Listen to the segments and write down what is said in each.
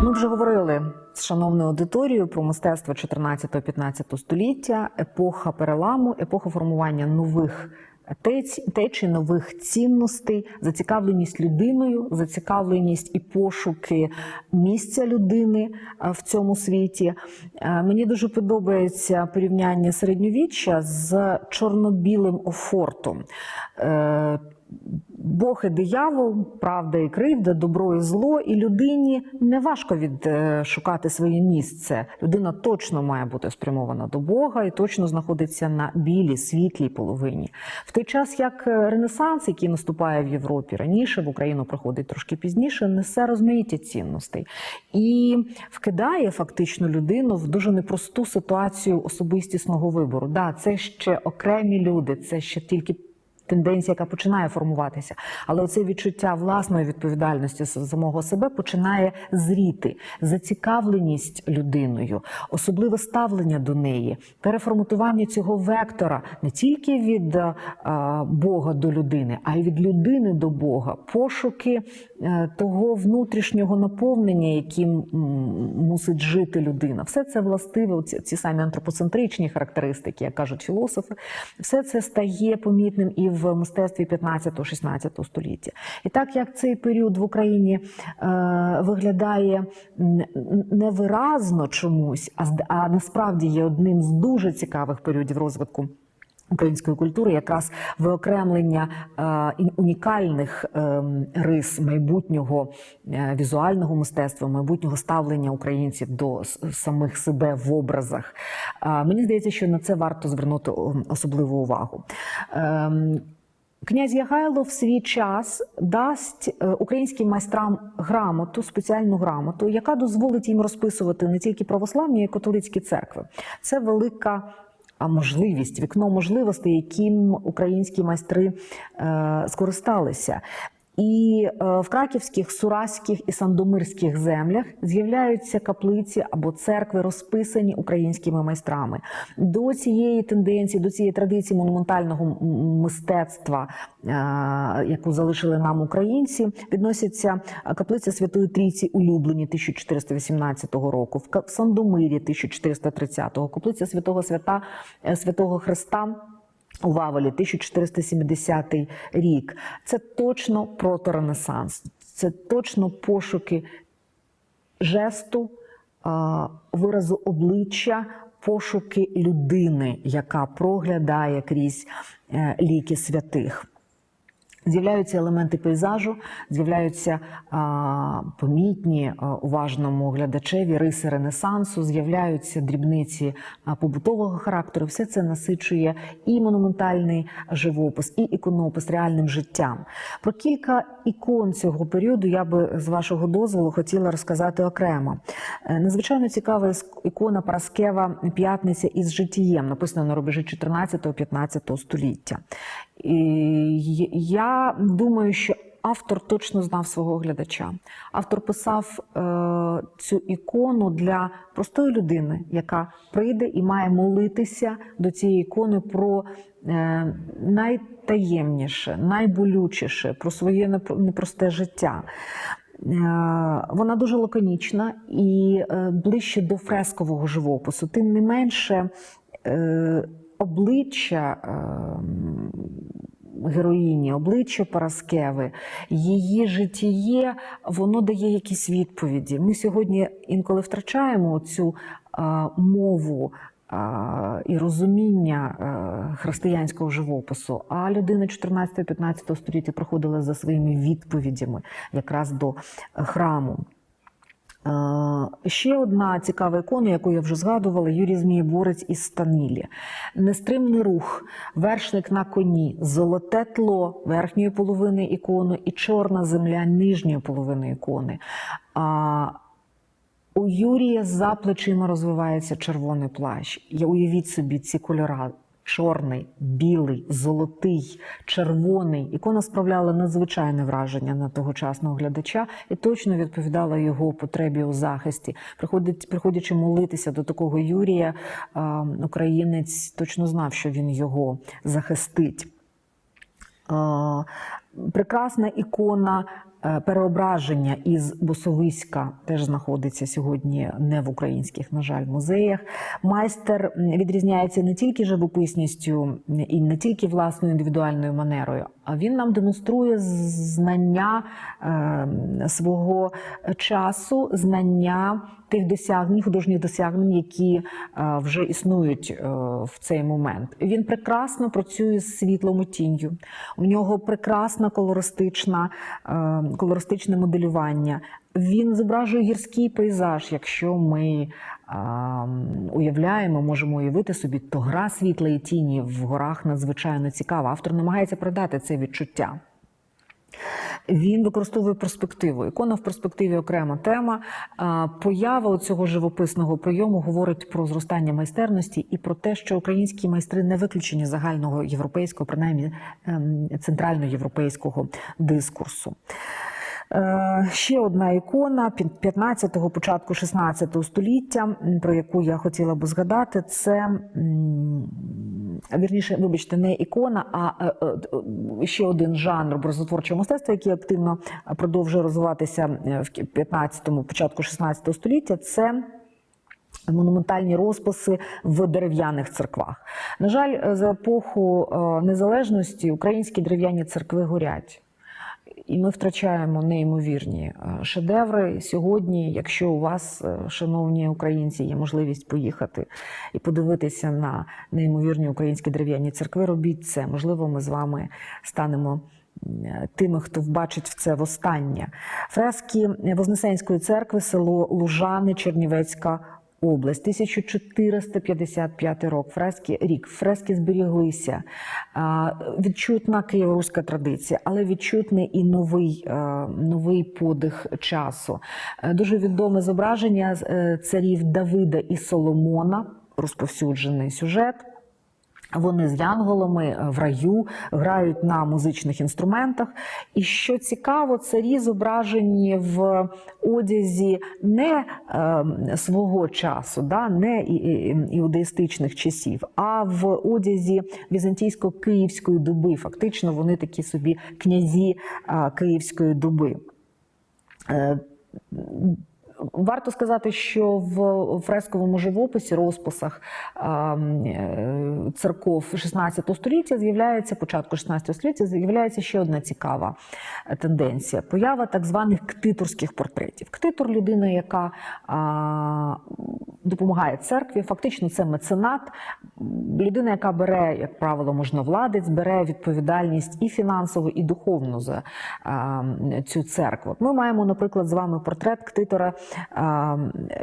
Ми вже говорили з шановною аудиторією про мистецтво 14-15 століття, епоха переламу, епоха формування нових течій, нових цінностей, зацікавленість людиною, зацікавленість і пошуки місця людини е, в цьому світі. Е, Мені дуже подобається порівняння середньовіччя з чорно-білим офортом. Е, Бог і диявол, правда і кривда, добро і зло, і людині не важко відшукати своє місце. Людина точно має бути спрямована до Бога і точно знаходиться на білій, світлій половині. В той час, як Ренесанс, який наступає в Європі раніше, в Україну приходить трошки пізніше, несе розмаїття цінностей і вкидає фактично людину в дуже непросту ситуацію особистісного вибору. Да, це ще окремі люди, це ще тільки тенденція, яка починає формуватися. Але це відчуття власної відповідальності самого себе починає зріти. Зацікавленість людиною, особливе ставлення до неї, переформатування цього вектора не тільки від е, Бога до людини, а й від людини до Бога, пошуки е, того внутрішнього наповнення, яким мусить жити людина. Все це властиве, ці, самі антропоцентричні характеристики, як кажуть філософи, все це стає помітним і в мистецтві 15-16 століття. І так як цей період в Україні е, виглядає невиразно чомусь, а насправді є одним з дуже цікавих періодів розвитку. Української культури якраз виокремлення е, унікальних е, рис майбутнього е, візуального мистецтва, майбутнього ставлення українців до самих себе в образах. Е, мені здається, що на це варто звернути особливу увагу. Ем, Князь Ягайло в свій час дасть е, українським майстрам грамоту, спеціальну грамоту, яка дозволить їм розписувати не тільки православні, а й католицькі церкви. Це велика можливість, вікно можливостей, яким українські майстри е, скористалися. І е, в краківських, сураських і сандомирських землях з'являються каплиці або церкви, розписані українськими майстрами. До цієї тенденції, до цієї традиції монументального мистецтва, е, яку залишили нам українці, відносяться е, каплиця Святої Трійці улюблені 1418 року, в Сандомирі 1430-го, каплиця Святого Свята Святого Христа. У Вавелі 1470 рік. Це точно проторенесанс, це точно пошуки жесту, виразу обличчя, пошуки людини, яка проглядає крізь е, ліки святих. З'являються елементи пейзажу, з'являються а, помітні а, уважному глядачеві риси Ренесансу, з'являються дрібниці а, побутового характеру. Все це насичує і монументальний живопис, і іконопис реальним життям. Про кілька ікон цього періоду я би з вашого дозволу хотіла розказати окремо. Е, Надзвичайно цікава ікона Параскева П'ятниця із життієм, написана на рубежі 14-15 століття. І я думаю, що автор точно знав свого глядача. Автор писав е, цю ікону для простої людини, яка прийде і має молитися до цієї ікони про е, найтаємніше, найболючіше, про своє непро- непросте життя. Е, Вона дуже лаконічна і е, ближче до фрескового живопису. Тим не менше, е, обличчя ем, героїні, обличчя Параскеви, її життєє, воно дає якісь відповіді. Ми сьогодні інколи втрачаємо цю мову. І розуміння християнського живопису, а людина 14-15 століття проходила за своїми відповідями якраз до храму. Е, Ще одна цікава ікона, яку я вже згадувала, Юрій Змієборець із Станілі. Нестримний рух, вершник на коні, золоте тло верхньої половини ікони і чорна земля нижньої половини ікони. У Юрія за плечима розвивається червоний плащ. Уявіть собі ці кольора. Чорний, білий, золотий, червоний. Ікона справляла надзвичайне враження на тогочасного глядача і точно відповідала його потребі у захисті. Приходить, приходячи молитися до такого Юрія, українець точно знав, що він його захистить. Прекрасна ікона переображення із Босовиська теж знаходиться сьогодні не в українських, на жаль, музеях. Майстер відрізняється не тільки живописністю і не тільки власною індивідуальною манерою, він нам демонструє знання е, свого часу, знання тих досягнень, художніх досягнень, які е, вже існують е, в цей момент. Він прекрасно працює з світлом і тінню. У нього прекрасна колористична, е, колористичне моделювання. Він зображує гірський пейзаж. Якщо ми а, уявляємо, можемо уявити собі, то гра світла і тіні в горах надзвичайно цікава. Автор намагається передати це відчуття. Він використовує перспективу. Ікона в перспективі окрема тема. Поява цього живописного прийому говорить про зростання майстерності і про те, що українські майстри не виключені загального європейського, принаймні ем, центральноєвропейського дискурсу. Е, Ще одна ікона 15-го, початку 16 століття, про яку я хотіла би згадати, це вірніше, вибачте, не ікона, а е, е, ще один жанр образотворчого мистецтва, який активно продовжує розвиватися в 15-му, початку 16 століття. Це Монументальні розписи в дерев'яних церквах. На жаль, за епоху незалежності українські дерев'яні церкви горять. І ми втрачаємо неймовірні е, шедеври. Сьогодні, якщо у вас, е, шановні українці, є можливість поїхати і подивитися на неймовірні українські дерев'яні церкви, робіть це. Можливо, ми з вами станемо тими, хто вбачить в це востаннє. Фрески Вознесенської церкви, село Лужани, Чернівецька область, 1455 рік. Фрески рік. Фрески зберіглися. Відчутна києво-руська традиція, але відчутний і новий, е, новий подих часу. Е, Дуже відоме зображення е, царів Давида і Соломона, розповсюджений сюжет. Вони з янголами е, в раю грають на музичних інструментах. І що цікаво, царі зображені в одязі не е, свого часу, да, не іудеїстичних часів, а в одязі візантійсько-київської доби. Фактично, вони такі собі князі е, київської доби. Е, Варто сказати, що в фресковому живописі, розписах е, церков 16 століття з'являється початку 16 століття з'являється ще одна цікава е, тенденція: поява так званих ктиторських портретів. Ктитор людина, яка допомагає церкві, фактично це меценат, людина, яка бере, як правило, можновладець, бере відповідальність і фінансову, і духовну за цю церкву. Ми маємо, наприклад, з вами портрет ктитора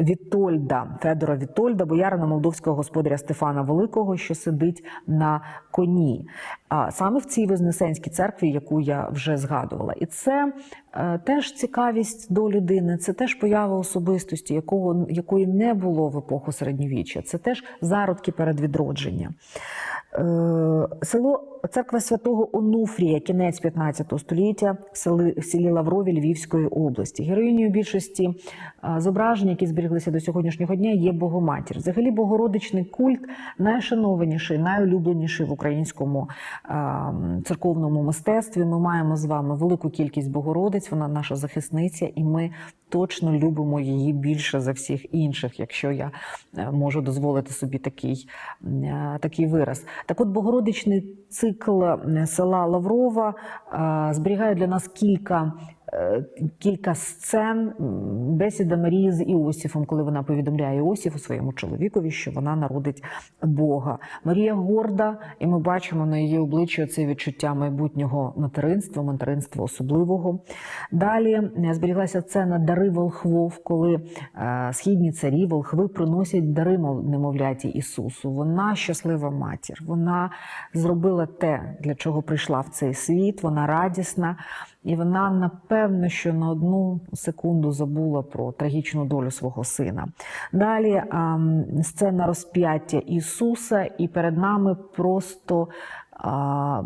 Вітольда, Федора Вітольда, боярина молдовського господаря Стефана Великого, що сидить на коні. Саме в цій Вознесенській церкві, яку я вже згадувала. І це теж цікавість до людини, це теж поява особистості, якого, якої не було в епоху середньовіччя. Це теж зародки перед відродження. Е, Село церква святого Онуфрія, кінець 15 століття, в селі, Лаврові Львівської області. Героїнею більшості е, зображень, які зберіглися до сьогоднішнього дня, є Богоматір. Взагалі, богородичний культ найшанованіший, найулюбленіший в українському е, церковному мистецтві. Ми маємо з вами велику кількість Богородиць, вона наша захисниця, і ми точно любимо її більше за всіх інших, якщо я е, можу дозволити собі такий, е, такий вираз. Так от Богородичний цикл села Лаврова е, зберігає для нас кілька. Кілька сцен бесіда Марії з Іосифом, коли вона повідомляє Іосифу своєму чоловікові, що вона народить Бога. Марія горда, і ми бачимо на її обличчі це відчуття майбутнього материнства, материнства особливого. Далі е, зберіглася сцена дари волхвов, коли е, східні царі волхви приносять дари немовляті Ісусу. Вона щаслива матір. Вона зробила те, для чого прийшла в цей світ. Вона радісна, і вона напевно, що на одну секунду забула про трагічну долю свого сина. Далі сцена розп'яття Ісуса, і перед нами просто. а,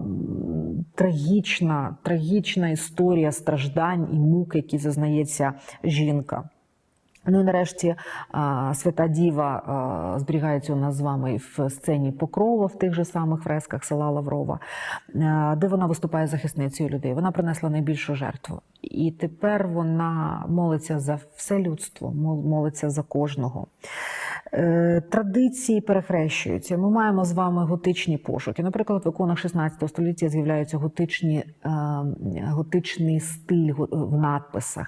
Трагічна, трагічна історія страждань і мук, які зазнається жінка. Ну і нарешті Свята Діва зберігається у нас з вами в сцені Покрова в тих же самих фресках села Лаврова, де вона виступає захисницею людей. Вона принесла найбільшу жертву. І тепер вона молиться за все людство, молиться за кожного. Е, Традиції перехрещуються. Ми маємо з вами готичні пошуки. Наприклад, в іконах 16 століття з'являються готичні, е, готичний стиль в надписах.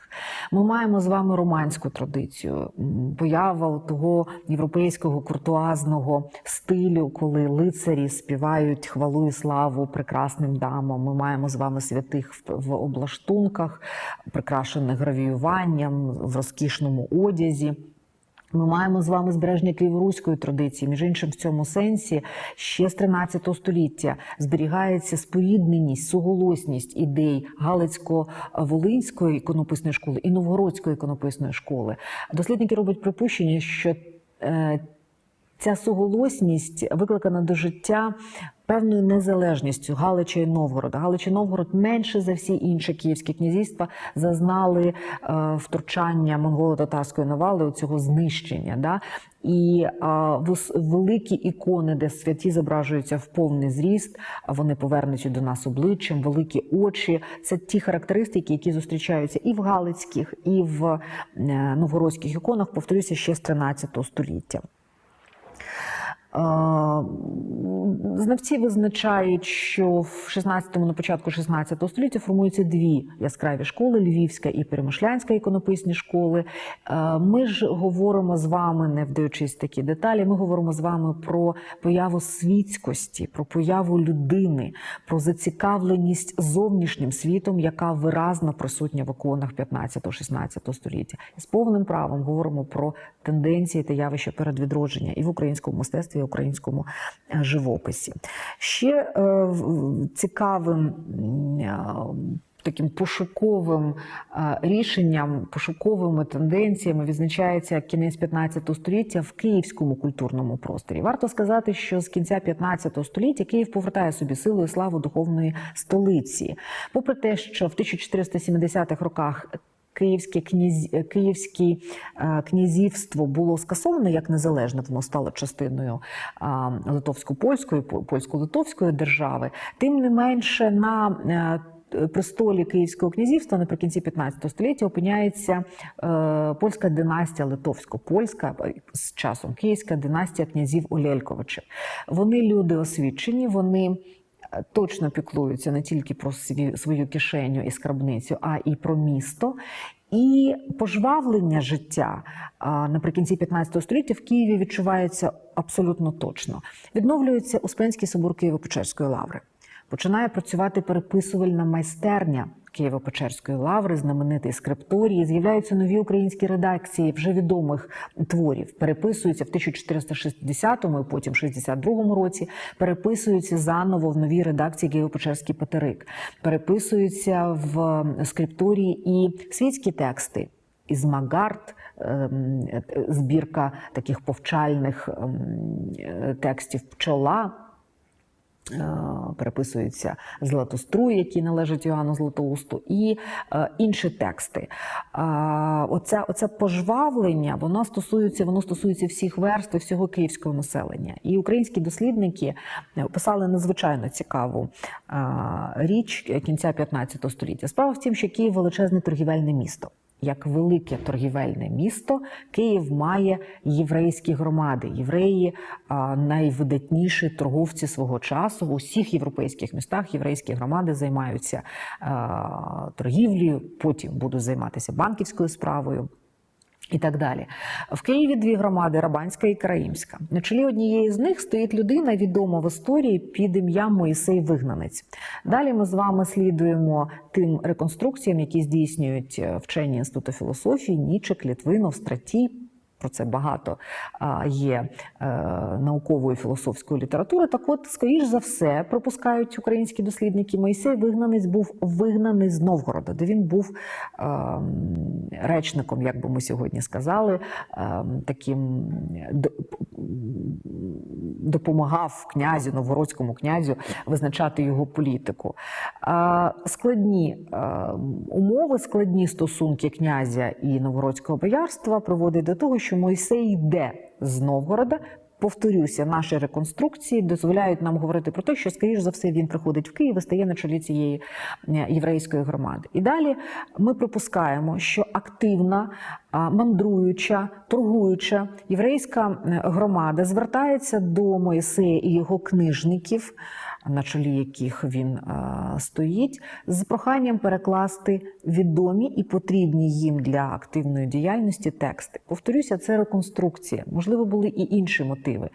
Ми маємо з вами романську традицію, м, поява того європейського куртуазного стилю, коли лицарі співають хвалу і славу прекрасним дамам. Ми маємо з вами святих в облаштунках, прикрашених гравіюванням в розкішному одязі. Ми маємо з вами збереження києво-руської традиції. Між іншим, в цьому сенсі ще з 13 століття зберігається спорідненість, суголосність ідей Галицько-Волинської іконописної школи і Новгородської іконописної школи. Дослідники роблять припущення, що е, Ця суголосність викликана до життя певною незалежністю Галича і Новгорода. Галича і Новгород менше за всі інші київські князівства зазнали е, втручання монголо-татарської навали цього знищення. Да? І е, великі ікони, де святі зображуються в повний зріст, вони повернуті до нас обличчям, великі очі. Це ті характеристики, які зустрічаються і в галицьких, і в е, новгородських іконах, повторюся, ще з 13 століття. Знавці визначають, що в 16-му, на початку 16 століття формуються дві яскраві школи: Львівська і Перемишлянська іконописні школи. Ми ж говоримо з вами, не вдаючись в такі деталі. Ми говоримо з вами про появу світськості, про появу людини, про зацікавленість зовнішнім світом, яка виразно присутня в іконах 15-16 століття. І з повним правом говоримо про тенденції та явища передвідродження і в українському мистецтві, і в українському е, живописі. Ще е, цікавим е, таким пошуковим рішенням, пошуковими тенденціями відзначається кінець 15 століття в київському культурному просторі. Варто сказати, що з кінця 15 століття Київ повертає собі силу і славу духовної столиці. Попри те, що в 1470-х роках Київське князь, київське е, князівство було скасоване як незалежне, воно стало частиною литовсько-польської, польсько-литовської держави. Тим не менше на е, престолі Київського князівства наприкінці 15 століття опиняється е, польська династія литовсько-польська е, з часом київська династія князів Олєльковичів. Вони люди освічені, вони точно піклуються не тільки про сві- свою кишеню і скарбницю, а і про місто. І пожвавлення життя наприкінці 15 століття в Києві відчувається абсолютно точно. Відновлюється Успенський собор Києво-Печерської лаври. Починає працювати переписувальна майстерня Києво-Печерської лаври, знаменитий скрипторії. З'являються нові українські редакції вже відомих творів. Переписуються в 1460-му і потім 62-му році. Переписуються заново в новій редакції Києво-Печерський Патерик. Переписуються в скрипторії і світські тексти. Ізмагард, ем, е, збірка таких повчальних ем, е, текстів пчола. Е, Переписуються Златостру, які належать Іоанну Златоусту, і е, інші тексти. Оце, оце пожвавлення, воно стосується, воно стосується всіх верств і всього київського населення. І українські дослідники писали надзвичайно цікаву річ кінця 15 століття. Справа в тім, що Київ величезне торгівельне місто. Як велике торгівельне місто, Київ має єврейські громади. Євреї найвидатніші торговці свого часу. В усіх європейських містах єврейські громади займаються торгівлею, потім будуть займатися банківською справою. І так далі. В Києві дві громади Рабанська і Караїмська. На чолі однієї з них стоїть людина, відома в історії під ім'ям Моїсей Вигнанець. Далі ми з вами слідуємо тим реконструкціям, які здійснюють е, вчені інституту філософії, Нічик, Літвинов, Стратій. Про це багато є е, наукової філософської літератури. Так от, скоріш за все, припускають українські дослідники, Моїсей вигнанець був вигнаний з Новгорода, де він був е, речником, як би ми сьогодні сказали, е, таким допомагав князю, новгородському князю визначати його політику. Складні е, умови, складні стосунки князя і новгородського боярства приводять до того, що Мойсей йде з Новгорода. Повторюся, наші реконструкції дозволяють нам говорити про те, що, скоріш за все, він приходить в Київ і стає на чолі цієї е, єврейської громади. І далі ми припускаємо, що активна, мандруюча, торгуюча єврейська е, громада звертається до Моїсея і його книжників, на чолі яких він а, стоїть, з проханням перекласти відомі і потрібні їм для активної діяльності тексти. Повторюся, це реконструкція. Можливо, були і інші мотиви.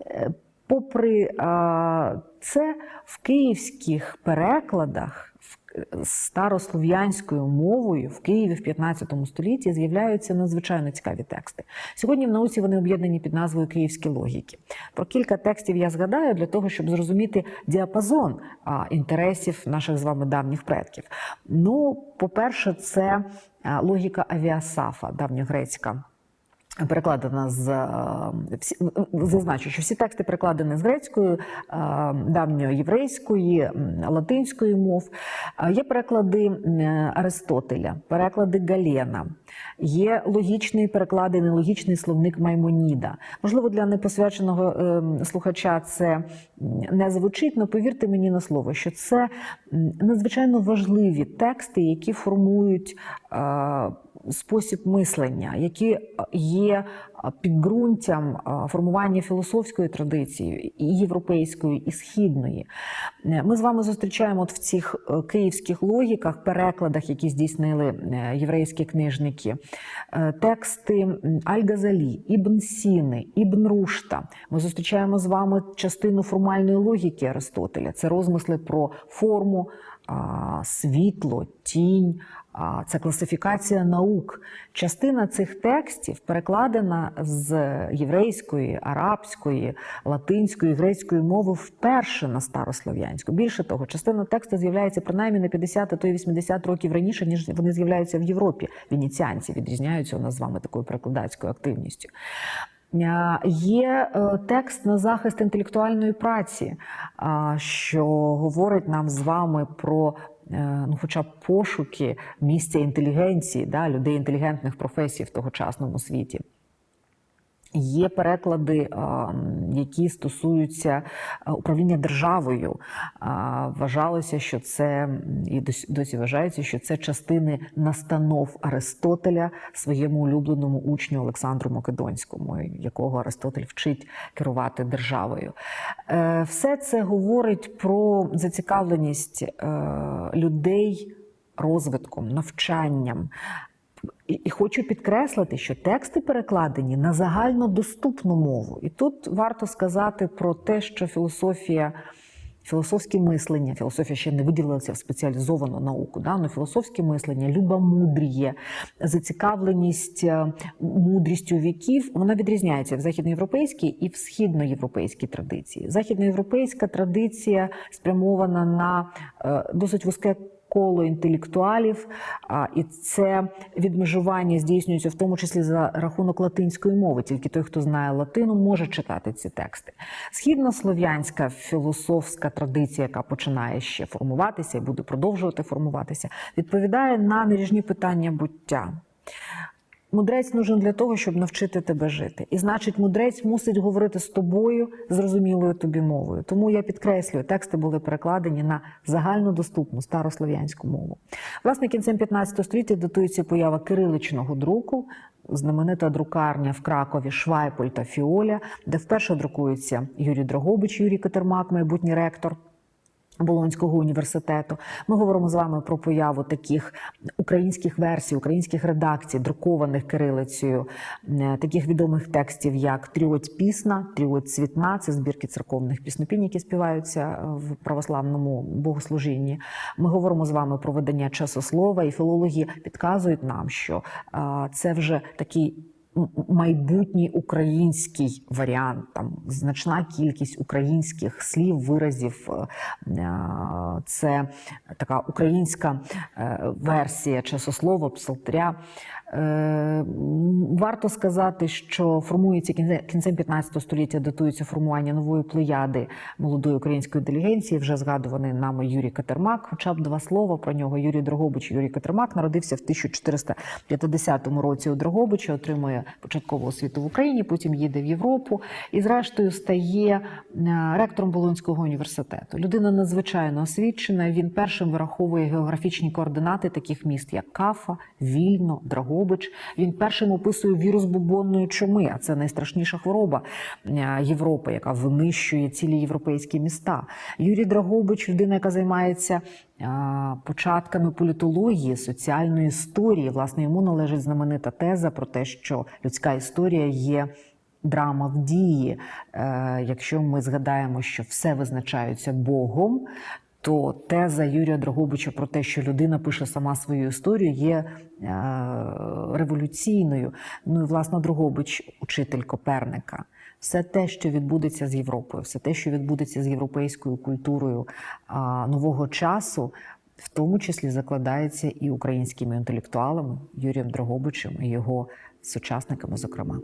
Е, Попри а, це, в київських перекладах в- старослов'янською мовою в Києві в 15 столітті з'являються надзвичайно цікаві тексти. Сьогодні в науці вони об'єднані під назвою Київські логіки. Про кілька текстів я згадаю для того, щоб зрозуміти діапазон інтересів наших з вами давніх предків. Ну, по-перше, це логіка Авіасафа, давньогрецька. Перекладена з е, всі зазначу, що всі тексти перекладені з грецької, е, давньоєврейської, латинської мов. Е, Є переклади Аристотеля, переклади Галена, є логічний переклади, нелогічний словник Маймоніда. Можливо, для непосвяченого е, слухача це не звучить, але повірте мені на слово, що це надзвичайно важливі тексти, які формують. Е, спосіб мислення, які є підґрунтям формування філософської традиції і європейської, і східної. Ми з вами зустрічаємо от в цих е, київських логіках, перекладах, які здійснили е, єврейські книжники, е, тексти Аль-Газалі, Ібн Сіни, Ібн Рушта. Ми зустрічаємо з вами частину формальної логіки Аристотеля. Це розмисли про форму, світло, тінь. Це класифікація наук. Частина цих текстів перекладена з єврейської, арабської, латинської, грецької мови вперше на старослов'янську. Більше того, частина тексту з'являється принаймні на 50, а то й 80 років раніше, ніж вони з'являються в Європі. Венеціанці відрізняються у нас з вами такою перекладацькою активністю. А, Є е, текст на захист інтелектуальної праці, що говорить нам з вами про е, ну, хоча б пошуки місця інтелігенції, да, людей інтелігентних професій в тогочасному світі. Є переклади, які стосуються управління державою. Вважалося, що це і досі- досі вважається, що це частини настанов Аристотеля своєму улюбленому учню Олександру Македонському, якого Аристотель вчить керувати державою. Е, Все це говорить про зацікавленість е, людей розвитком, навчанням. І, і хочу підкреслити, що тексти перекладені на загальнодоступну мову. І тут варто сказати про те, що філософія, філософське мислення, філософія ще не виділилася в спеціалізовану науку, да? але філософське мислення, любомудріє, зацікавленість е, мудрістю віків, вона відрізняється в західноєвропейській і в східноєвропейській традиції. Західноєвропейська традиція спрямована на е, досить вузьке коло інтелектуалів, і це відмежування здійснюється в тому числі за рахунок латинської мови. Тільки той, хто знає латину, може читати ці тексти. Східнослов'янська філософська традиція, яка починає ще формуватися і буде продовжувати формуватися, відповідає на неріжні питання буття. Мудрець нужен для того, щоб навчити тебе жити. І значить, мудрець мусить говорити з тобою зрозумілою тобі мовою. Тому я підкреслюю, тексти були перекладені на загальнодоступну старослов'янську мову. Власне, кінцем 15 століття датується поява кириличного друку. Знаменита друкарня в Кракові Швайполь та Фіоля, де вперше друкується Юрій Дрогобич, Юрій Катермак, майбутній ректор. Болонського університету. Ми говоримо з вами про появу таких українських версій, українських редакцій, друкованих кирилицею, таких відомих текстів, як Тріоть Пісна, Тріоть Цвітна, це збірки церковних піснопінь, які співаються е, в православному богослужінні. Ми говоримо з вами про видання часослова, і філологи підказують нам, що е, це вже такий майбутній український варіант, там значна кількість українських слів, виразів. е, е, Це така українська е, версія часослова, псалтиря. Е, Варто сказати, що формується кінце- кінцем 15 століття, датується формування нової плеяди молодої української інтелігенції. Вже згадуваний нами Юрій Катермак. Хоча б два слова про нього. Юрій Дрогобич, Юрій Катермак народився в 1450 році у Дрогобичі, отримує початкову освіту в Україні, потім їде в Європу і, зрештою, стає е, ректором Болонського університету. Людина надзвичайно освічена. Він першим вираховує географічні координати таких міст, як Кафа, Вільно, Драгобич. Він першим описує вірус бубонної чуми, а це найстрашніша хвороба е, Європи, яка винищує цілі європейські міста. Юрій Драгобич, людина, яка займається е, початками політології, соціальної історії. Власне, йому належить знаменита теза про те, що людська історія є. Драма в дії. Е, якщо ми згадаємо, що все визначається Богом, то теза Юрія Дрогобича про те, що людина пише сама свою історію, є е, революційною. Ну і власне Дрогобич, учитель Коперника. Все те, що відбудеться з Європою, все те, що відбудеться з європейською культурою а, нового часу, в тому числі закладається і українськими інтелектуалами Юрієм Дрогобичем і його сучасниками, зокрема.